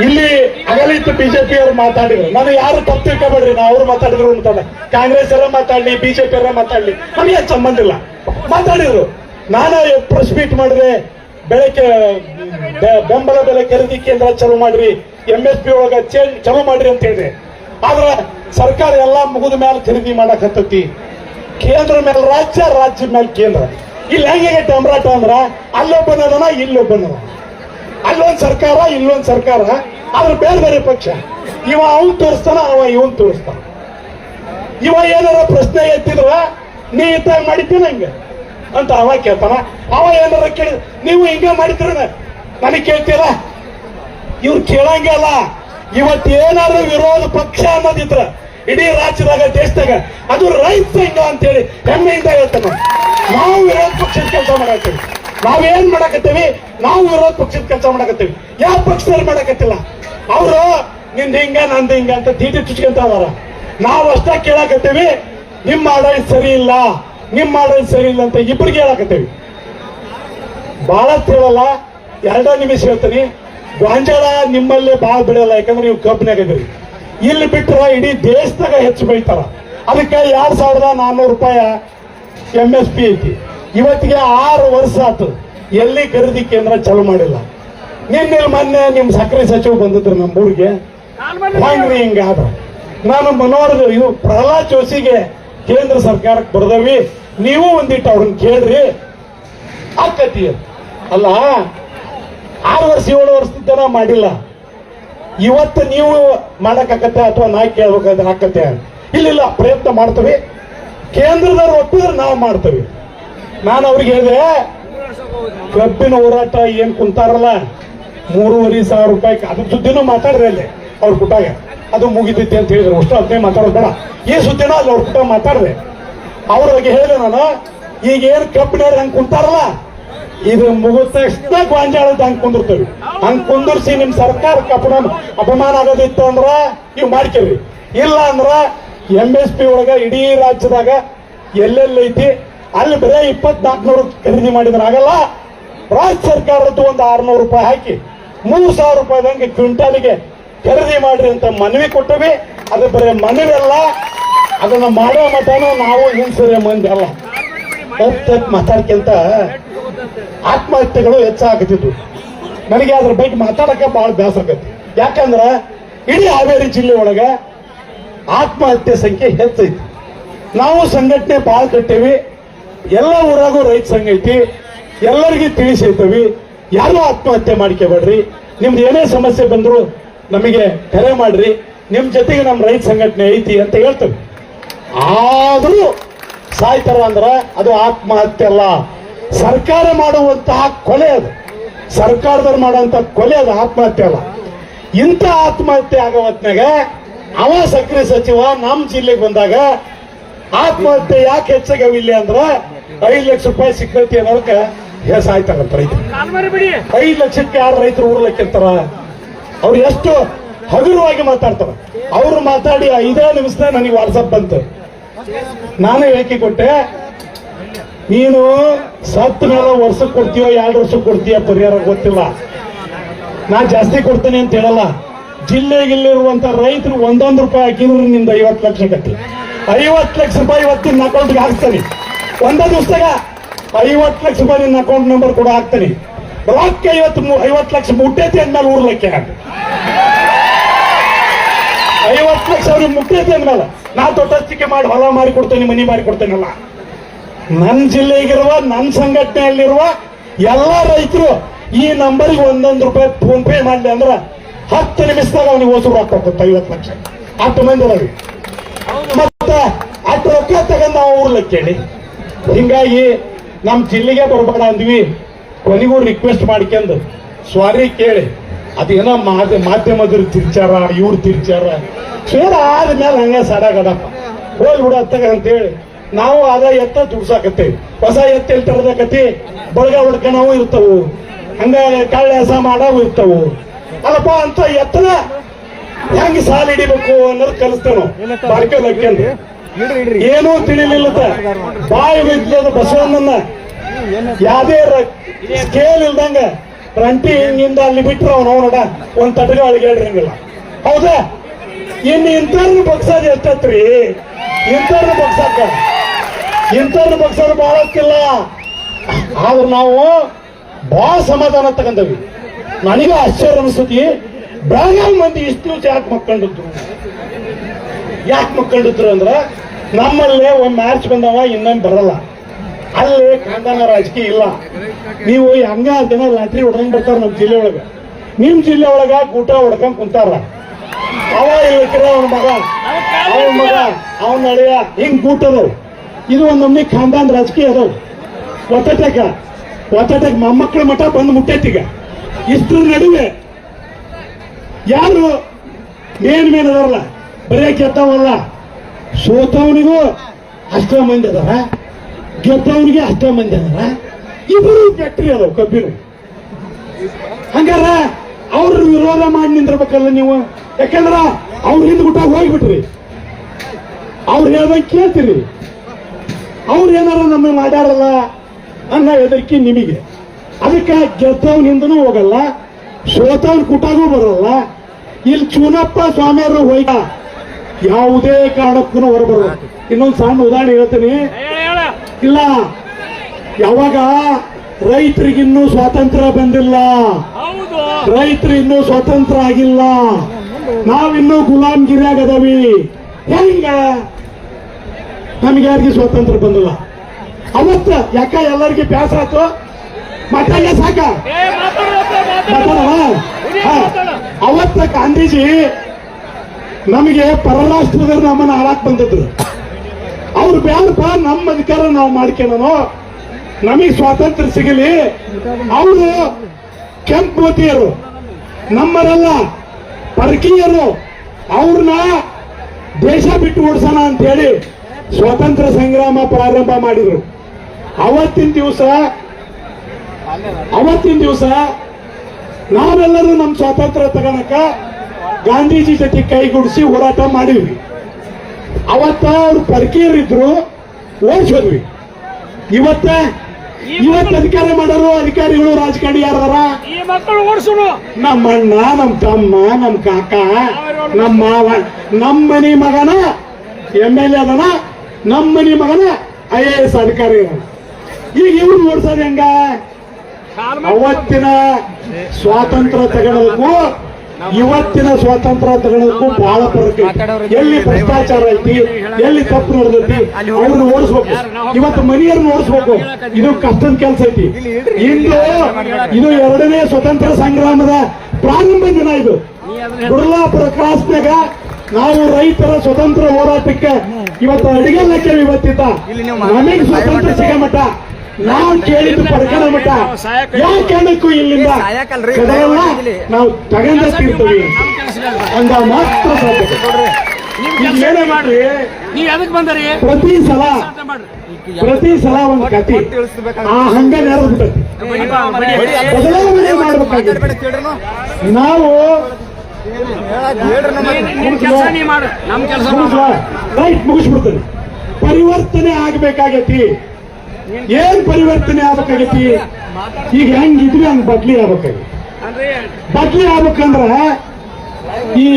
ಇಲ್ಲಿ ಅಗಲಿತ್ತು ಬಿಜೆಪಿ ಅವ್ರು ಮಾತಾಡಿದ್ರು. ನಾನು ಯಾರು ತಪ್ಪು ತಿಳ್ಕೊಬೇಡ್ರಿ, ನಾ ಅವ್ರು ಮಾತಾಡಿದ್ರು ಅಂತಲ್ಲ ಕಾಂಗ್ರೆಸ್ ಎಲ್ಲ ಮಾತಾಡ್ಲಿ ಬಿಜೆಪಿ ಅವರ ಮಾತಾಡ್ಲಿ. ನಮಗೆ ಸಂಬಂಧ ಇಲ್ಲ. ಮಾತಾಡಿದ್ರು. ನಾನು ಪ್ರೆಸ್ ಮೀಟ್ ಮಾಡಿದೆ, ಬೆಳಗ್ಗೆ ಬೆಂಬಲ ಬೆಲೆ ಖರೀದಿ ಕೇಂದ್ರ ಚಲೋ ಮಾಡ್ರಿ ಎಂ ಎಸ್ ಪಿ ಒಳಗ ಚೇಂಜ್ ಚಲೋ ಮಾಡ್ರಿ ಅಂತ ಹೇಳಿದೆ ಆದ್ರ ಸರ್ಕಾರ ಎಲ್ಲಾ ಮುಗಿದ ಮೇಲೆ ಖರೀದಿ ಮಾಡಕ್ ಕೇಂದ್ರ ಮೇಲೆ ರಾಜ್ಯ ರಾಜ್ಯ ಮೇಲೆ ಕೇಂದ್ರ. ಇಲ್ಲಿ ಹೆಂಗೆ ಟಮ್ರಾಟ ಅಂದ್ರ, ಅಲ್ಲೊಬ್ಬನದನ, ಇಲ್ಲೊಬ್ಬನದ. ಅಲ್ಲೊಂದ್ ಸರ್ಕಾರ, ಇಲ್ಲೊಂದ್ ಸರ್ಕಾರ, ಆದ್ರೆ ಬೇರೆ ಬೇರೆ ಪಕ್ಷ. ಇವ ಅವನ್ ತೋರಿಸ್ತಾನ, ಅವ ಇವನ್ ತೋರಿಸ್ತಾನ. ಇವ ಏನಾರ ಪ್ರಶ್ನೆ ಎತ್ತಿದ್ರ, ನೀ ಇತ್ತ ಮಾಡಿದ್ದೀನಿ ಹಂಗೆ? ಅಂತ ಅವ ಕೇಳ್ತಾನ. ಅವ ಏನಾರ ಕೇಳಿ ನೀವು ಹಿಂಗೆ ಮಾಡಿದ್ರ ನನಗೆ ಕೇಳ್ತೀರ? ಇವ್ರು ಕೇಳಂಗಲ್ಲ ಇವತ್ತು ಏನಾದ್ರು ವಿರೋಧ ಪಕ್ಷ ಅನ್ನೋದಿದ್ರ ಇಡೀ ರಾಜ್ಯದಾಗ, ದೇಶದಾಗ ಅದು ರೈತ ಸಂಘ ಅಂತೇಳಿ ಹೆಮ್ಮೆಯಿಂದ ಹೇಳ್ತಾನೆ. ನಾವು ವಿರೋಧ ಪಕ್ಷದ ಕೆಲಸ ಮಾಡತ್ತೀವಿ ನಾವೇನ್ ಮಾಡಕತ್ತೀವಿ? ನಾವು ವಿರೋಧ ಪಕ್ಷದ ಕೆಲಸ ಮಾಡಕತ್ತೀವಿ. ಯಾವ ಪಕ್ಷದಲ್ಲಿ ಮಾಡಕತ್ತಿಲ್ಲ? ಅವರು, ನಿಂದ ಹಿಂಗ, ನಂದು ಹಿಂಗ ಅಂತ ತೀಟಿ ಚುಚ್ಕೊಂತ ಅದಾರ. ನಾವು ಅಷ್ಟೇ ಕೇಳಕತ್ತೀವಿ. ನಿಮ್ಮ ಆಡಳಿತ ಸರಿ ಇಲ್ಲ. ನಿಮ್ಮ ಆಡಳಿತ ಸರಿ ಇಲ್ಲ ಅಂತ ಇಬ್ಬರಿಗೆ ಹೇಳಕತ್ತೀವಿ. ಬಹಳ ಹೇಳಲ್ಲ ಎರಡ ನಿಮಿಷ ಹೇಳ್ತೀನಿ. ಗಾಂಜಾಳ ನಿಮ್ಮಲ್ಲಿ ಭಾಳ ಬೆಳೆಯಲ್ಲ, ಯಾಕಂದ್ರೆ ನೀವು ಕಬ್ಬಿನಾಗ ಇದ್ರಿ. ಇಲ್ಲಿ ಬಿಟ್ಟರೆ ಇಡೀ ದೇಶದಾಗ ಹೆಚ್ಚು ಬೆಳಿತಾರ. ಅದಕ್ಕೆ ಎರಡ್ ಸಾವಿರದ ನಾನ್ನೂರು ರೂಪಾಯಿ ಎಂ ಎಸ್ ಪಿ ಐತಿ. ಇವತ್ತಿಗೆ ಆರು ವರ್ಷ ಆತು, ಎಲ್ಲಿ ಖರೀದಿ ಕೇಂದ್ರ ಚಾಲೂ ಮಾಡಿಲ್ಲ. ನಿನ್ನೆ ಮೊನ್ನೆ ನಿಮ್ ಸಕ್ಕರೆ ಸಚಿವ ಬಂದಿದ್ರು ನಮ್ಮ ಊರಿಗೆ. ಹೆಂಗ್ರಿ ಹಿಂಗಾದ್ರೆ ನಾನು ಮನೋಹರ್ ಇದು ಪ್ರಹ್ಲಾದ್ ಜೋಶಿಗೆ ಕೇಂದ್ರ ಸರ್ಕಾರಕ್ಕೆ ಬರ್ದವಿ. ನೀವು ಒಂದಿಟ್ಟು ಅವ್ರನ್ನ ಕೇಳ್ರಿ. ಆಕತಿ. ಅಲ್ಲ ಆರು ವರ್ಷ ಏಳು ವರ್ಷದ ಮಾಡಿಲ್ಲ. ಇವತ್ತು ನೀವು ಮಾಡಕ್ಕಾಗತ್ತೆ ಅಥವಾ ನಾ ಕೇಳ್ಬೇಕಾದ್ರೆ ಹಾಕತ್ತೆ ಇಲ್ಲಿಲ್ಲ, ಪ್ರಯತ್ನ ಮಾಡ್ತೀವಿ. ಕೇಂದ್ರದವ್ರು ಒಪ್ಪಿದ್ರೆ ನಾವು ಮಾಡ್ತೀವಿ. ನಾನು ಅವ್ರಿಗೆ ಹೇಳಿದೆ, ಕಬ್ಬಿನ ಹೋರಾಟ ಏನ್ ಕುಂತಾರಲ್ಲ? ಮೂರುವರೆ ಸಾವಿರ ರೂಪಾಯಿ ಅದ್ರ ಸುದ್ದಿನೂ ಮಾತಾಡ್ರಿ ಅಲ್ಲಿ, ಅವ್ರ ಕುಟಾಗ ಅದು ಮುಗಿತೈತಿ ಅಂತ ಹೇಳಿದ್ರು. ಅಷ್ಟು ಅದನ್ನೇ ಮಾತಾಡೋದು ಈ ಸುದ್ದಿನ ಅಲ್ಲಿ ಅವ್ರ ಕುಟ ಮಾತಾಡ್ರಿ ಅವ್ರಿಗೆ ಹೇಳಿದೆ ನಾನು ಈಗ ಏನ್ ಕಬ್ಬಿನ ಹಂಗ್ ಕುಂತಾರಲ್ಲ? ಇದು ಮುಗಿದ ತಕ್ಷಣ ಗಾಂಜಾಳದ ಹಂಗ್ ಕುಂದಿರ್ತೇವೆ ಹಂಗ್ ಕುಂದಿರ್ಸಿ ನಿಮ್ ಸರ್ಕಾರಕ್ಕೆ ಅಪಮಾನ ಅಪಮಾನ ಆಗೋದಿತ್ತು ಅಂದ್ರ ನೀವು ಮಾಡ್ಕೇವ್ರಿ ಇಲ್ಲ ಅಂದ್ರ ಎಂ ಎಸ್ ಪಿ ಒಳಗ ಇಡೀ ರಾಜ್ಯದಾಗ ಎಲ್ಲೆಲ್ಲೈತಿ ಅಲ್ಲಿ ಬರೀ ಇಪ್ಪತ್ನಾಲ್ಕನೂರು ಖರೀದಿ ಮಾಡಿದ್ರೆ ಆಗಲ್ಲ. ರಾಜ್ಯ ಸರ್ಕಾರದ್ದು ಒಂದು ಆರ್ನೂರು ರೂಪಾಯಿ ಹಾಕಿ, ಮೂರು ಸಾವಿರ ರೂಪಾಯಿದಂಗೆ ಕ್ವಿಂಟಾಲಿಗೆ ಖರೀದಿ ಮಾಡ್ರಿ ಅಂತ ಮನವಿ ಕೊಟ್ಟವಿ. ಅದು ಬರೀ ಮನವಿ ಅಲ್ಲ ಅದನ್ನು ಮಾಡೋ ಮಟನೂ ನಾವು ಹಿಂಸರೆ ಮಂದಿ ಅಲ್ಲ. ತಪ್ಪು ಮಾತಾಡ್ಕೊಂತ ಆತ್ಮಹತ್ಯೆಗಳು ಹೆಚ್ಚಾಗತಿದ್ವು. ನನಗೆ ಅದ್ರ ಬಗ್ಗೆ ಮಾತಾಡಕ್ಕೆ ಬಹಳ ಬೇಸರ ಯಾಕಂದ್ರ ಇಡೀ ಹಾವೇರಿ ಜಿಲ್ಲೆ ಒಳಗ ಆತ್ಮಹತ್ಯೆ ಸಂಖ್ಯೆ ಹೆಚ್ಚೈತಿ. ನಾವು ಸಂಘಟನೆ ಭಾಳ ಕಟ್ಟೇವಿ. ಎಲ್ಲ ಊರಾಗೂ ರೈತ ಸಂಘ ಐತಿ. ಎಲ್ಲರಿಗೂ ತಿಳಿಸೈತವಿ. ಯಾರು ಆತ್ಮಹತ್ಯೆ ಮಾಡ್ಕೋಬೇಡ್ರಿ. ನಿಮ್ದು ಏನೇ ಸಮಸ್ಯೆ ಬಂದ್ರು ನಮಗೆ ಕರೆ ಮಾಡ್ರಿ. ನಿಮ್ಮ ಜೊತೆಗೆ ನಮ್ಮ ರೈತ ಸಂಘಟನೆ ಐತಿ ಅಂತ ಹೇಳ್ತೇವೆ. ಆದ್ರೂ ಸಾಯ್ತಾರ ಅಂದ್ರೆ ಅದು ಆತ್ಮಹತ್ಯೆ ಅಲ್ಲ. ಸರ್ಕಾರ ಮಾಡುವಂತಹ ಕೊಲೆ ಅದು. ಸರ್ಕಾರದವ್ರು ಮಾಡುವಂತ ಕೊಲೆ ಅದು ಆತ್ಮಹತ್ಯೆ ಅಲ್ಲ. ಇಂಥ ಆತ್ಮಹತ್ಯೆ ಆಗೋ ಹೊತ್ನಾಗ ಅವ ಸಕ್ರೆ ಸಚಿವ ನಮ್ಮ ಜಿಲ್ಲೆಗೆ ಬಂದಾಗ ಆತ್ಮಹತ್ಯೆ ಯಾಕೆ ಹೆಚ್ಚಾಗ್ಯಾವ ಅಂದ್ರೆ ಐದು ಲಕ್ಷ ರೂಪಾಯಿ ಸಿಕ್ಕೈತಿ ಅನ್ನೋದಕ್ಕೆ ಹೆಸ ಆಯ್ತಾರಂತ ರೈತರು. ಐದು ಲಕ್ಷಕ್ಕೆ ಯಾರು ರೈತರು ಊರ್ಲಕ್ಕಿರ್ತಾರ? ಅವ್ರು ಎಷ್ಟು ಹಗುರವಾಗಿ ಮಾತಾಡ್ತಾರ. ಅವ್ರು ಮಾತಾಡಿ ಐದೇ ನಿಮಿಷ ನನಗೆ ವಾಟ್ಸಪ್ ಬಂತು. ನಾನು ಹೇಳಿಕೆ ಕೊಟ್ಟೆ? ನೀನು ಸತ್ ಮೇಲೆ ವರ್ಷಕ್ಕೆ ಕೊಡ್ತೀಯೋ, ಎರಡು ವರ್ಷಕ್ಕೆ ಕೊಡ್ತೀಯ ಪರಿಹಾರ ಗೊತ್ತಿಲ್ಲ. ನಾ ಜಾಸ್ತಿ ಕೊಡ್ತೇನೆ ಅಂತ ಹೇಳಲ್ಲ. ಜಿಲ್ಲೆಗಿಲ್ಲಿರುವಂತ ರೈತರು ಒಂದೊಂದು ರೂಪಾಯಿ ಹಾಕಿದ್ರು ನಿಂದ ಐವತ್ತು ಲಕ್ಷ ಕಟ್ಟಿ. ಐವತ್ತು ಲಕ್ಷ ರೂಪಾಯಿ ಇವತ್ತಿನ ಅಕೌಂಟ್ಗೆ ಹಾಕ್ತಾನೆ. ಒಂದೇ ದಿವಸದಾಗ ಐವತ್ತು ಲಕ್ಷ ರೂಪಾಯಿ ನಿನ್ನ ಅಕೌಂಟ್ ನಂಬರ್ ಕೂಡ ಹಾಕ್ತೀನಿ. ರೊಕ್ಕ ಐವತ್ತು ಐವತ್ತು ಲಕ್ಷ ಮುಟ್ಟೈತಿ ಅಂದ್ಮೇಲೆ ಊರ್ಲಕ್ಕೆ ಲೆಕ್ಕ ಹಾಕಿ. ಐವತ್ತು ಲಕ್ಷ ಅವ್ರಿಗೆ ಮುಟ್ಟೈತಿ ಅಂದ್ಮೇಲೆ ನಾ ತೊಟ್ಟಿಕೆ ಮಾಡಿ ಹೊಲ ಮಾಡಿ ಕೊಡ್ತೇನೆ ಮನಿ ಮಾಡಿ ಕೊಡ್ತೇನಲ್ಲ. ನನ್ನ ಜಿಲ್ಲೆಗಿರುವ ನನ್ನ ಸಂಘಟನೆಯಲ್ಲಿರುವ ಎಲ್ಲ ರೈತರು ಈ ನಂಬರ್ಗೆ ಒಂದೊಂದು ರೂಪಾಯಿ ಫೋನ್ ಪೇ ಮಾಡಲಿ ಅಂದ್ರ ಹತ್ತು ನಿಮಿಷದಾಗ ಅವ್ನಿಗೆ ಓಸು ರೊಕ್ಕ ಕೊಡ್ತ ಐವತ್ತು ಲಕ್ಷ. ಹತ್ತು ಮಂದಿ ಅವ್ರಿಗೆ ಮತ್ತೆ ಅಷ್ಟು ರೊಕ್ಕ ತಗೊಂಡ್ ನಾವು ಊರ್ಲಕ್ಕೆ ಕೇಳಿ. ಹಿಂಗಾಗಿ ನಮ್ಮ ಜಿಲ್ಲೆಗೆ ಬರಬೇಡ ಅಂದ್ವಿ. ಕೊನೆಗೂ ರಿಕ್ವೆಸ್ಟ್ ಮಾಡ್ಕೊಂಡು ಸ್ವಾರಿ ಕೇಳಿ. ಅದೇನೋ ಮಾಧ್ಯ ಮಾಧ್ಯಮದ್ರು ತಿರ್ಚಾರ ಇವ್ರು ತಿರ್ಚಾರ ಸೇರ ಆದ್ಮೇಲೆ ಹಂಗೆ ಸಡಗಡಪ್ಪ ಹೋಗಿ ಬಿಡತ್ತಗ ಅಂತೇಳಿ. ನಾವು ಅದ ಎತ್ತ ದುಡ್ಸಾಕತ್ತೆ ಹೊಸ ಎತ್ತ ಎಲ್ಲಿ ತರದಕತಿ ಬಳಗ ಹೊಡ್ಕಣವು ಇರ್ತವು. ಹಂಗ ಕಳ್ಳ ಹೆಸ ಮಾಡವು ಇರ್ತವು. ಅಲ್ಲಪ್ಪ ಅಂತ ಎತ್ತದ ಹೆಂಗ್ ಸಾಲ ಹಿಡಿಬೇಕು ಅನ್ನೋದು ಕಲಿಸ್ತೇವೆ ನಾವು. ಬಾಳ್ಕೊಳಕ್ಕೆ ಏನೂ ತಿಳಿಲಿಲ್ಲ ಬಾಯಿ ಬಿದ್ದದ ಬಸವಣ್ಣನ. ಯಾವ್ದೇ ಸ್ಕೇಲ್ ಇಲ್ದಂಗ ರಂಟಿ ಹಿಂಗಿಂದ ಅಲ್ಲಿ ಬಿಟ್ರ ಅವನು ನೋಡ, ಒಂದ್ ತಟಗ ಅಳಿಗೆ ಹೇಳ್ರಂಗಿಲ್ಲ ಹೌದಾ? ಇನ್ನು ಇಂಥವ್ರನ್ನ ಬಗ್ಸೋದು ಎಷ್ಟತ್ರಿ? ಇಂಥವ್ರನ್ನ ಬಗ್ಸಾಕ ಇಂಥವ್ರನ್ನ ಬಗ್ಸೋದು ಬಹಳಕ್ಕಿಲ್ಲ ಆದ್ರೆ ನಾವು ಬಹಳ ಸಮಾಧಾನ ತಗೊಂಡವಿ. ನನಗೆ ಆಶ್ಚರ್ಯ ಅನಿಸ್ತತಿ ಬೆಳಗಾವಿ ಮಂದಿ ಇಷ್ಟು ಯಾಕೆ ಮಕ್ಕಂಡಿದ್ರು? ಯಾಕೆ ಮಕ್ಕಂಡಿದ್ರು ಅಂದ್ರೆ ನಮ್ಮಲ್ಲೇ ಒಂದು ಮ್ಯಾಚ್ ಬಂದವ, ಇನ್ನೊಂದು ಬರಲ್ಲ. ಅಲ್ಲಿ ಕಾಂಡನ ರಾಜಕೀಯ ಇಲ್ಲ. ನೀವು ಹಂಗ ಜನ ಲಾಟ್ರಿ ಹೊಡ್ಕೊಂಡ್ ಬರ್ತಾರ ನಮ್ಮ ಜಿಲ್ಲೆ ಒಳಗ. ನಿಮ್ ಜಿಲ್ಲೆ ಒಳಗ ಗೂಟ ಹೊಡ್ಕೊಂಡ್ ಕುಂತಾರ. ಅವ ಇಲ್ಲಕ್ರ ಅವನ ಮಗ. ಅವನ ಮಗ, ಅವನ ಅಳಿಯ, ಹಿಂಗ್ ಗೂಟದವು ಇದು ಒಂದೊಮ್ಮೆ ಖಾಂದಾನ್ ರಾಜಕೀಯ ಅದಾವ ಒತ್ತಟಕ ಒತ್ತಟಕ್ ಮೊಮ್ಮಕ್ಕಳ ಮಠ ಬಂದು ಮುಟ್ಟೈತಿಗ ಇಷ್ಟ್ರ ನಡುವೆ ಯಾರು ಮೇನ್ ಮೇನ್ ಅದಾರಲ್ಲ? ಬರೇ ಗೆದ್ದವಲ್ಲ ಸೋತವನಿಗೂ ಅಷ್ಟೇ ಮಂದಿ ಅದಾರ. ಗೆದ್ದವನಿಗೆ ಅಷ್ಟೇ ಮಂದಿ ಅದಾರ? ಇಬ್ಬರು ಫ್ಯಾಕ್ಟ್ರಿ ಅದಾವ ಕಬ್ಬಿನ ಹಂಗಾರ ಅವ್ರ ವಿರೋಧ ಮಾಡಿ ನಿಂದಿರ್ಬೇಕಲ್ಲ ನೀವು? ಯಾಕಂದ್ರ ಅವ್ರ ಹಿಂದ್ ಗುಟ್ಟಾಗ ಹೋಗ್ಬಿಟ್ರಿ. ಅವ್ರು ಹೇಳ್ದಂಗೆ ಕೇಳ್ತೀರಿ. ಅವ್ರು ಏನಾರ ನಮ್ಮನ್ನ ಮಾಡ್ಯಾರಲ್ಲ ಅನ್ನ ಹೆದರಿಕೆ ನಿಮಗೆ. ಅದಕ್ಕೆ ಗೆದ್ದವನ ಹಿಂದನೂ ಹೋಗಲ್ಲ, ಸೋತವನ್ ಕುಟಾಗೂ ಬರಲ್ಲ. ಇಲ್ಲಿ ಚೂನಪ್ಪ ಸ್ವಾಮಿಯವರು ಹೋಯ್ತ, ಯಾವುದೇ ಕಾರಣಕ್ಕೂ ಹೊರಬರಲ್ಲ. ಇನ್ನೊಂದು ಸಣ್ಣ ಉದಾಹರಣೆ ಹೇಳ್ತೀನಿ. ಇಲ್ಲ. ಯಾವಾಗ ರೈತರಿಗಿನ್ನೂ ಸ್ವಾತಂತ್ರ್ಯ ಬಂದಿಲ್ಲ. ರೈತರು ಇನ್ನೂ ಸ್ವತಂತ್ರ ಆಗಿಲ್ಲ. ನಾವಿನ್ನೂ ಗುಲಾಮ್ಗಿರಿಯಾಗ ಅದವಿ ಹೆಂಗ? ನಮ್ಗೆ ಯಾರಿಗೆ ಸ್ವಾತಂತ್ರ್ಯ ಬಂದಿಲ್ಲ. ಅವತ್ತ ಯಾಕ ಎಲ್ಲರಿಗೆ ಬ್ಯಾಸ ಆತು ಮತ್ತಾಗ ಸಾಕ. ಅವತ್ತ ಗಾಂಧೀಜಿ ನಮಗೆ ಪರರಾಷ್ಟ್ರದವ್ರು ನಮ್ಮನ್ನ ಹಾಳಾಕ್ ಬಂದಿದ್ರು. ಅವ್ರು ಬ್ಯಾಡಪ್ಪ, ನಮ್ಮ ಅಧಿಕಾರ ನಾವು ಮಾಡ್ಕೊಳ್ಳೋಣ ನಮಗೆ ಸ್ವಾತಂತ್ರ್ಯ ಸಿಗಲಿ. ಅವರು ಕೆಂಪುತಿಯರು ನಮ್ಮರೆಲ್ಲ ಪರಕೀಯರು ಅವ್ರನ್ನ ದೇಶ ಬಿಟ್ಟು ಓಡಿಸೋಣ ಅಂತ ಹೇಳಿ ಸ್ವಾತಂತ್ರ್ಯ ಸಂಗ್ರಾಮ ಪ್ರಾರಂಭ ಮಾಡಿದ್ರು. ಅವತ್ತಿನ ದಿವಸ ಅವತ್ತಿನ ದಿವಸ ನಾವೆಲ್ಲರೂ ನಮ್ಮ ಸ್ವಾತಂತ್ರ್ಯ ತಗೊಳಕ ಗಾಂಧೀಜಿ ಜೊತೆ ಕೈಗೂಡಿಸಿ ಹೋರಾಟ ಮಾಡಿದ್ವಿ. ಅವತ್ತ ಅವ್ರು ಪರಕೀಯರಿದ್ರು ಓಡಿಸೋದ್ವಿ ಇವತ್ತ ಇವತ್ತು ಅಧಿಕಾರ ಮಾಡೋರು ಅಧಿಕಾರಿಗಳು ರಾಜಕಾರಣಿ ಯಾರದಾರ? ನಮ್ಮ ಅಣ್ಣ ನಮ್ಮ ತಮ್ಮ ನಮ್ಮ ಕಾಕ ನಮ್ಮ ಮಾವ ನಮ್ಮ ಮನಿ ಮಗನ ಎಂ ಎಲ್ ಎ ಅದನ ನಮ್ಮ ಮನಿ ಮಗನ ಐ ಎ ಎಸ್ ಅಧಿಕಾರಿ. ಈಗ ಇವ್ರು ಓಡ್ಸೋದು ಹೆಂಗ? ಅವತ್ತಿನ ಸ್ವಾತಂತ್ರ್ಯ ತಗೊಳ್ಳೋದಕ್ಕೂ ಇವತ್ತಿನ ಸ್ವಾತಂತ್ರ್ಯ ತಗೊಳ್ಳೋದಕ್ಕೂ ಬಹಳ ಫರಕ್ ಎಲ್ಲಿ ಭ್ರಷ್ಟಾಚಾರ ಐತಿ ಎಲ್ಲಿ ತಪ್ಪು ನಡೆದೈತಿ ಅವ್ರನ್ನ ಓಡಿಸ್ಬೇಕು. ಇವತ್ತು ಮನೆಯವ್ರನ್ನ ಓಡಿಸ್ಬೇಕು. ಇದು ಕಷ್ಟದ ಕೆಲಸ ಐತಿ. ಇಂದು ಇದು ಎರಡನೇ ಸ್ವತಂತ್ರ ಸಂಗ್ರಾಮದ ಪ್ರಾರಂಭ ದಿನ ಇದು. ಬಿರ್ಲಾ ಕ್ರಾಸ್ನಾಗ ನಾವು ರೈತರ ಸ್ವತಂತ್ರ ಹೋರಾಟಕ್ಕೆ ಇವತ್ತು ಅಡಿಗೆಲ್ಲಕ್ಕೆ ಇವತ್ತಿದ್ದ ನಮಗೆ ಸ್ವತಂತ್ರ ಸಿಗ ಮಟ್ಟ ನಾವು ಕೇಳಿದ್ದು ಪಡ್ಕೊಂಡ ಮಠ? ಯಾವ ಕಾರಣಕ್ಕೂ ಇಲ್ಲಿಂದ? ನಾವು ತಗೊಂಡ ತೀರ್ತೀವಿ ಅಂದ ಮಾತ್ರ ಸಾಧ್ಯತೆ ಈಗ ಏನೇ ಮಾಡ್ರಿ? ನೀವ್ ಎದಕ್ ಬಂದರಿ? ಪ್ರತಿ ಸಲ ಪ್ರತಿ ಸಲ ಒಂದು ಕತಿ ಆ ಹಂಗ ನೆರೆದ್ಬಿಟ್ಟೈತಿ ಬದಲಾವಣೆ ಮಾಡ್ಬೇಕಾಗಿತ್ತು. ನಾವು. ನಿಮ್ ಕೆಲಸ ನೀ ಮಾಡು. ನಮ್ ಕೆಲಸ ರೈಟ್ ಮುಗಿಸ್ಬಿಡ್ತೇನೆ. ಪರಿವರ್ತನೆ ಆಗ್ಬೇಕಾಗೈತಿ. ಏನ್ ಪರಿವರ್ತನೆ ಆಗ್ಬೇಕಾಗೈತಿ? ಈಗ ಹೆಂಗಿದ್ವಿ ಹಂಗ್ ಬದ್ಲಿ ಆಗ್ಬೇಕಾಗಿ ಬದ್ಲಿ ಆಗ್ಬೇಕಂದ್ರ ಈ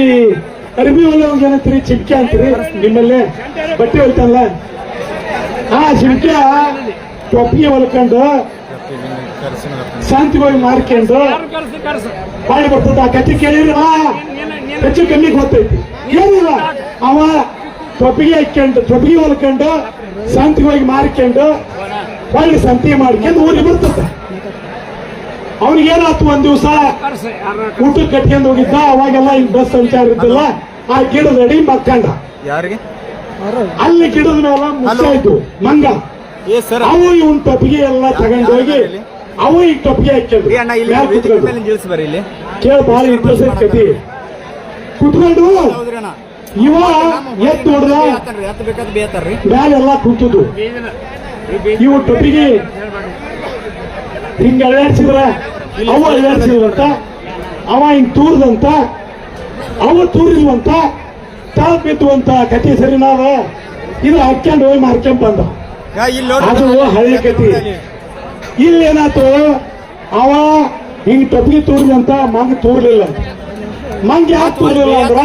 ಅರ್ಬಿ ಹೊಲ ಏನಂತೀರಿ ಚಿಟ್ಕೆ ಅಂತೀರಿ ನಿಮ್ಮಲ್ಲೇ? ಬಟ್ಟೆ ಹೊಲ್ತಲ್ಲ ಆ ಚಿಮ್ಕೆ ಟೊಪ್ಪಿಗೆ ಹೊಲ್ಕೊಂಡು ಶಾಂತಿಗೋಗಿ ಮಾರ್ಕೊಂಡು ಬಾಳಿ ಬರ್ತದ ಆ ಕಚ್ಚಿ ಕೇಳಿದ್ರ ಹೆಚ್ಚು ಕಮ್ಮಿ ಗೊತ್ತೈತಿ ಏನಿಲ್ಲ. ಅವ ಟೊಪ್ಪಿಗೆ ಹಾಕೊಂಡು ಟೊಪ್ಪಿಗೆ ಹೊಲ್ಕೊಂಡು ಶಾಂತಿಗೋಗಿ ಮಾರ್ಕೊಂಡು ಒಳ್ಳೆ ಸಂತಿ ಮಾಡ್ಕೊಂಡು ಊರಿಗೆ ಬರ್ತದೆ. ಅವನಿಗೇನಾಯ್ತು ಒಂದ್ ದಿವಸ? ಊಟಕ್ಕೆ ಕಟ್ಕೊಂಡು ಹೋಗಿದ್ದ ಅವಾಗೆಲ್ಲ ಈಗ ಬಸ್ ಸಂಚಾರ ಇದ್ದಲ್ಲ. ಆ ಗಿಡದ ರೆಡಿ ಮಕ್ಕಂಡ. ಯಾರಿಗೆ? ಅಲ್ಲಿ ಗಿಡದ ಮೇಲೆ ಮುಚ್ಚಾಯ್ತು ಮಂಗ. ಅವು ಇವನ್ ಟೊಪ್ಪಿಗೆ ಎಲ್ಲ ತಗೊಂಡು ಹೋಗಿ ಅವು ಈಗ ಟೊಪ್ಪಿಗೆ ಹಾಕಿದ್ರು ಕೇಳ ಭಾಳ ಇಂಟ್ರೆಸ್ಟ್ ಕಟ್ಟಿ ಕತಿ ಕುತ್ಕೊಂಡು ಇವ ಎತ್ತು ಹೊಡ್ದ ಆತನ್ರಿ ಎತ್ತ ಬೇಕಾದ್ ಬೇತಾರ್ರಿ ಮ್ಯಾಲೆಲ್ಲ ಕೂತದು ಬೀದಿನ ಈ ಬೀದಿ ಇವು ಟೊಪಿಗೆ ಹಿಂಗ ಅಳ್ಳಾಡ್ಸಿದ್ರ ಅವ ಅಳ್ಳಾಡ್ಸಿದ್ರಂತ ಅವ ಹಿಂಗ್ ತೂರ್ದಂತ? ಅವ ತೂರಿಲ್ವಂತ? ತಾಳ್ ಬಿದ್ದುವಂತ ಕತಿ ಸರಿನಾದ ಇದು ಹಾಕ್ಕೊಂಡು ಹೋಗಿ ಮಾರ್ಕೊಂಡ್ ಬಂದ. ಅದು ಹಳ್ಳಿ ಕತಿ ಇಲ್ಲಿ ಏನಾಯ್ತು ಅವ ಹಿಂಗ್ ಟೊಪ್ಪಿಗೆ ತೂರಿದಂತ ಮಂಗ್ ತೂರ್ಲಿಲ್ಲ. ಮಂಗ ಯಾಕೆ ಅಂದ್ರ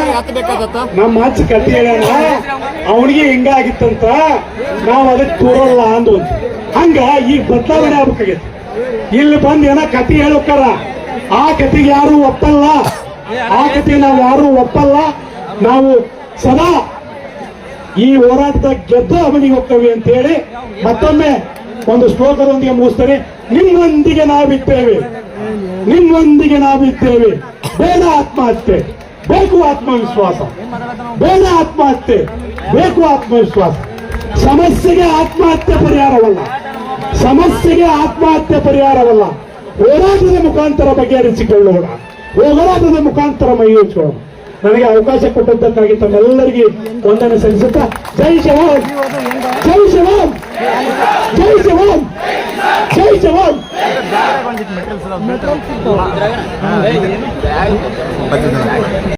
ನಮ್ಮ ಅಜ್ಜ ಕಟ್ಟಿ ಹೇಳ್ಯಾನ ಅವನಿಗೆ ಹಿಂಗಾಗಿತ್ತಂತ ನಾವ್ ಅದಕ್ಕೆ ತೋರಲ್ಲ ಅಂದು ಹಂಗ ಈಗ ಬದಲಾವಣೆ ಆಗ್ಬೇಕಾಗೈತಿ. ಇಲ್ಲಿ ಬಂದು ಏನ ಕತಿ ಹೇಳೋಕಾರ ಆ ಕತಿಗೆ ಯಾರು ಒಪ್ಪಲ್ಲ. ಆ ಕತಿ ನಾವು ಯಾರು ಒಪ್ಪಲ್ಲ. ನಾವು ಸದಾ ಈ ಹೋರಾಟದ ಗೆದ್ದು ಅವನಿಗೆ ಹೋಗ್ತೇವೆ ಅಂತ ಹೇಳಿ ಮತ್ತೊಮ್ಮೆ ಒಂದು ಶ್ಲೋಕದೊಂದಿಗೆ ಮುಗಿಸ್ತೇನೆ. ನಿಮ್ಮೊಂದಿಗೆ ನಾವಿದ್ದೇವೆ. ನಿಮ್ಮೊಂದಿಗೆ ನಾವಿದ್ದೇವೆ. ಬೇಡ ಆತ್ಮಹತ್ಯೆ. ಬೇಕು ಆತ್ಮವಿಶ್ವಾಸ. ಬೇಡ ಆತ್ಮಹತ್ಯೆ. ಬೇಕು ಆತ್ಮವಿಶ್ವಾಸ. ಸಮಸ್ಯೆಗೆ ಆತ್ಮಹತ್ಯೆ ಪರಿಹಾರವಲ್ಲ. ಸಮಸ್ಯೆಗೆ ಆತ್ಮಹತ್ಯೆ ಪರಿಹಾರವಲ್ಲ. ಹೋರಾಟದ ಮುಖಾಂತರ ಬಗೆಹರಿಸಿಕೊಳ್ಳೋಣ. ಹೋರಾಟದ ಮುಖಾಂತರ ಮೈಯೂರಿಸೋಣ ನನಗೆ ಅವಕಾಶ ಕೊಟ್ಟಂತಕ್ಕಾಗಿ ತಮ್ಮೆಲ್ಲರಿಗೆ ವಂದನೆ ಸಲ್ಲಿಸುತ್ತಾ, ಜೈ ಜವಾನ್. ಜೈ ಜವಾನ್. ಜೈ ಜವಾನ್ ಜೈ ಜವಾನ್ ಬಂದಿತ್ತು